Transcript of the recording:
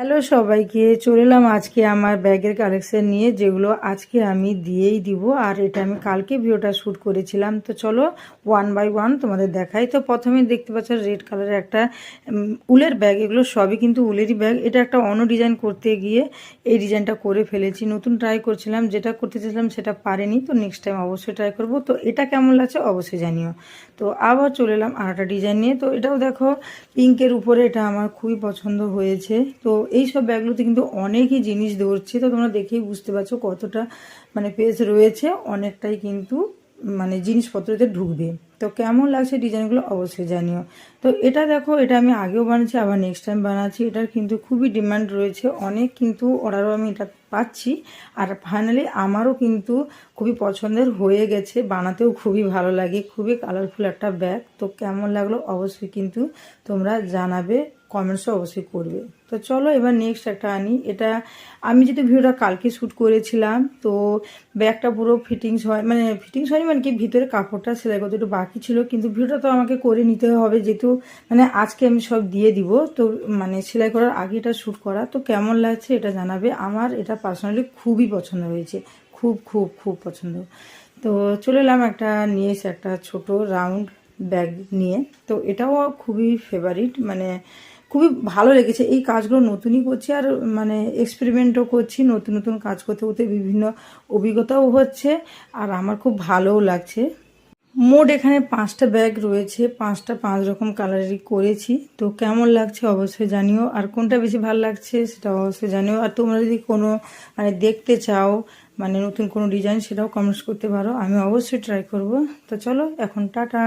Hello সবাইকে, চলে এলাম আজকে আমার ব্যাগের কালেকশন নিয়ে, যেগুলো আজকে আমি দিয়েই দিব। আর এটা আমি কালকে ভিডিওটা শ্যুট করেছিলাম। তো চলো ওয়ান বাই ওয়ান তোমাদের দেখাই। তো প্রথমে দেখতে পাচ্ছ রেড কালারের একটা উলের ব্যাগ। এগুলো সবই কিন্তু উলেরই ব্যাগ। এটা একটা অন্য ডিজাইন করতে গিয়ে এই ডিজাইনটা করে ফেলেছি। নতুন ট্রাই করছিলাম, যেটা করতে চেয়েছিলাম সেটা পারেনি। তো নেক্সট টাইম অবশ্যই ট্রাই করব। তো এটা কেমন লাগছে অবশ্যই জানিও। তো আবার চলে এলাম আর একটা ডিজাইন নিয়ে। তো এটাও দেখো পিঙ্কের উপরে এটা আমার খুবই পছন্দ হয়েছে। তো এই সব ব্যাগগুলোতে কিন্তু অনেকই জিনিস ধরছে, তো তোমরা দেখেই বুঝতে পারছ কতটা মানে পেজ রয়েছে, অনেকটাই কিন্তু মানে জিনিসপত্রতে ঢুকবে। তো কেমন লাগছে ডিজাইনগুলো অবশ্যই জানিও। তো এটা দেখো, এটা আমি আগেও বানাচ্ছি আবার নেক্সট টাইম বানাচ্ছি। এটার কিন্তু খুবই ডিমান্ড রয়েছে, অনেক কিন্তু অর্ডারও আমি এটা পাচ্ছি। আর ফাইনালি আমারও কিন্তু খুবই পছন্দের হয়ে গেছে, বানাতেও খুবই ভালো লাগে, খুবই কালারফুল একটা ব্যাগ। তো কেমন লাগল অবশ্যই কিন্তু তোমরা জানাবে। কমেন্টসও অবশ্যই করবে। তো চলো এবার নেক্সট একটা আনি। এটা আমি যেহেতু ভিডিওটা কালকে শ্যুট করেছিলাম, তো ব্যাগটা পুরো ফিটিংস হয় মানে ফিটিংস হয়নি মানে কি ভিতরে কাপড়টা সেলাই করতে একটু বাকি ছিল, কিন্তু ভিডিওটা তো আমাকে করে নিতে হবে যেহেতু মানে আজকে আমি সব দিয়ে দিব। তো মানে সেলাই করার আগে এটা শ্যুট করা। তো কেমন লাগছে এটা জানাবে। আমার এটা পার্সোনালি খুবই পছন্দ হয়েছে। খুব খুব খুব পছন্দ। তো চলে এলাম একটা নিয়ে একটা ছোট রাউন্ড ব্যাগ নিয়ে। তো এটাও খুবই ফেভারিট মানে খুবই ভালো লেগেছে। এই কাজগুলো নতুনই করছি আর মানে এক্সপেরিমেন্টও করছি, নতুন নতুন কাজ করতে করতে বিভিন্ন অভিজ্ঞতাও হচ্ছে আর আমার খুব ভালোও লাগছে। মোট এখানে পাঁচটা ব্যাগ রয়েছে, পাঁচটা পাঁচ রকম কালারেরই করেছি। তো কেমন লাগছে অবশ্যই জানিও। আর কোনটা বেশি ভালো লাগছে সেটা অবশ্যই জানিও। আর তোমরা যদি কোনো মানে দেখতে চাও মানে নতুন কোনো ডিজাইন সেটাও কমেন্টস করতে পারো। আমি অবশ্যই ট্রাই করব। তো চলো, এখন টাটা।